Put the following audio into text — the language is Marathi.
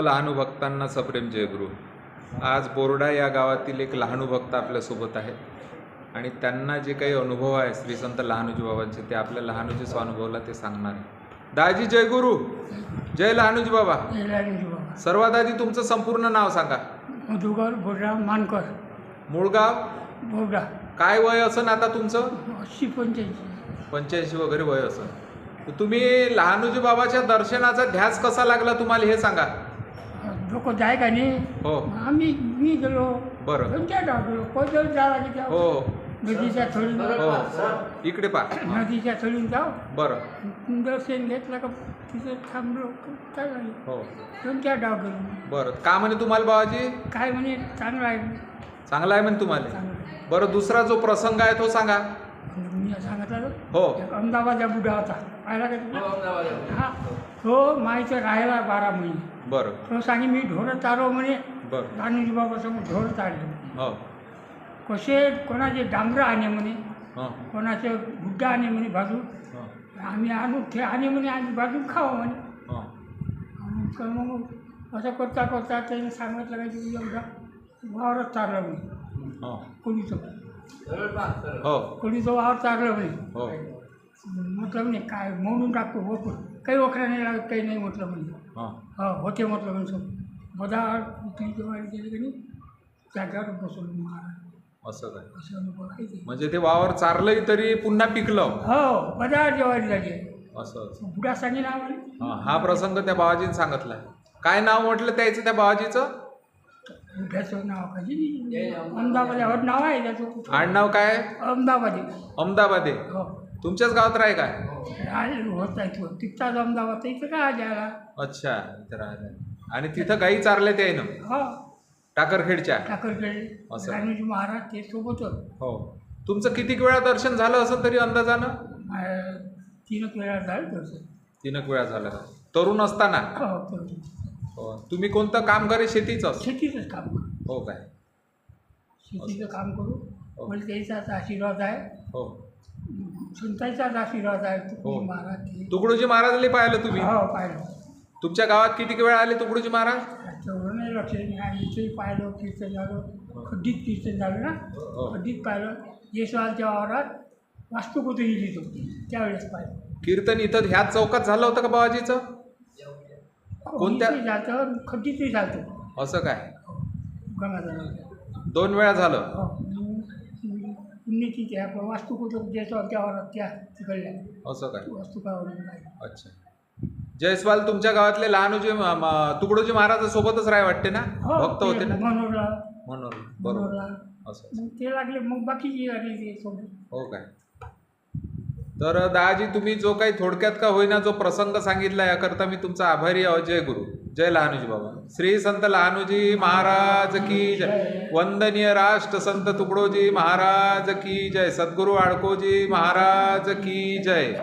लहानू भक्तांना सप्रेम जयगुरु. आज बोर्डा या गावातील एक लहानू भक्त आपल्यासोबत आहे आणि त्यांना जे काही अनुभव आहे श्री संत लहानूजी बाबांचे ते आपल्या लहानूजी स्वानुभवला ते सांगणार आहे. दाजी जयगुरु! जय लहानूजी बाबा! सर्वात आधी तुमचं संपूर्ण नाव सांगा. मधुकर बोडराव मानकर. मूळ गाव? बोर्डा. काय वय असन आता तुमचं? अस्सी पंच्याऐंशी. पंच्याऐंशी वगैरे वय तर तुम्ही लहानूजी बाबाच्या दर्शनाचा ध्यास कसा लागला तुम्हाला हे सांगा. लोक जाय का नाही हो आम्ही मी गेलो बरं कोणत्या गाव गेलो पैदल जा लागेल त्या हो नदीच्या थळीन हो इकडे पा नदीच्या थळीन जाऊ बरं दर्शन घेतलं का तिथे थांबलो काय झालं हो कोणत्या डाव गेलो बरं का म्हणे तुम्हाला बाबाजी काय म्हणे चांगलं आहे चांगला आहे म्हणे तुम्हाला चांगलं आहे. बरं दुसरा जो प्रसंग आहे तो सांगा मी सांगितलं ना, हो. एक अहमदाबादचा बुडा होता. पाहिला का तुम्ही? हा तो माईचं राहायला बारा महिने. बरं. तो सांगे मी ढोरं चालव म्हणे. बरं. लहानजी बाबा समोर ढोर चालले. हो. कसे कोणाचे डांगरं आणे म्हणे हो. कोणाचे गुड्डा आणे म्हणे बाजू. हो. आम्ही आणू ते आणे म्हणे आम्ही बाजू खाऊ म्हणे. हो. आणि तर मग असं करता करता त्याने सांगितलं की एवढा वावरच चाललं म्हणे. हो. कोणीचं हो. कोणीचं वावर चाललं म्हणे हो. म्हटलं म्हणे काय म्हणून टाकतो होतो काही वखरा नाही लागत काही नाही म्हटलं म्हणे हो. हो होते म्हटलं म्हणजे. बदार उठली जेव्हा गेले की नाही जाग्यावर बसवलं महाराज. असं काय? असं अनुभव आहे ते. म्हणजे ते वावर चारलंही तरी पुन्हा पिकलं. हो बदार जेवायला झाली. असं. असं बुडा सांगे ना म्हणे हा, हा प्रसंग त्या बाबाजीने सांगितलाय. काय नाव म्हटलं त्याचं त्या बाबाजीचं? बुड्याचं नाव अहमदाबाद नाव आहे त्याचं आडनाव काय? अहमदाबादी. अहमदाबादे. हो. तुमच्याच गावात राह काय? राहिलं होत आहे तो. तिथचाच अहमदाबाद इथं काय द्यायला अच्छा इथं राहिलं. आणि तिथं गाई चारले ते ना हो. टाकरखेडच्या? टाकरकडे असं. राणूजी महाराज ते सोबतच. हो. तुमचं किती वेळा दर्शन झालं असं तरी अंदाजानं? तीनच वेळा झालं तसं तीनक वेळा झालं? तरुण असताना? हो तर हो तुम्ही कोणतं काम करे शेतीचं शेतीचंच काम करू. हो काय? शेतीचं काम करू. हो. मला त्याचाच आशीर्वाद आहे. हो. संतांचाच आशीर्वाद आहे. हो. तुकडोजी महाराज. तुकडोजी महाराजले पाहिलं तुम्ही? हो पाहिलं. तुमच्या गावात किती वेळा आले तुकडोजी महाराज? तेवढं नाही लक्ष नाही आणि इथेही पाहिलं कीर्तन झालं. खड्डीत कीर्तन झालं ना? हो. खड्डीत पाहिलं. यशवालच्या वावरात वास्तुकुत लिहिली होती. त्यावेळेस पाहिलं. कीर्तन इथं ह्याच चौकात झालं होतं का बाबाजीचं? कोणत्या? जातं खड्डीतही जातं. असं काय? गंगाधर दोन वेळा झालं. पुण्यची त्या वास्तुकुत ज्याच्या त्या वावरात त्या तिकडल्या. असं काय? वास्तुकावरून काय अच्छा. जयस्वाल तुमच्या गावातले लहानोजी म- म- तुकडोजी महाराज सोबतच राय वाटते ना? हो भक्त होते ना? मनोरला म्हणून बरोबर. मनोरला असं मग ते लागले मग बाकीची लागली ते सोबत. हो काय? तर दादाजी तुम्ही जो काही थोडक्यात का होईना जो प्रसंग सांगितला याकरता मी तुमचा आभारी आहो जय गुरु. जय लहानूजी बाबा. श्री संत लहानूजी महाराज की जय. वंदनीय राष्ट्र संत तुकडोजी महाराज की जय. सद्गुरू आडकोजी महाराज की जय.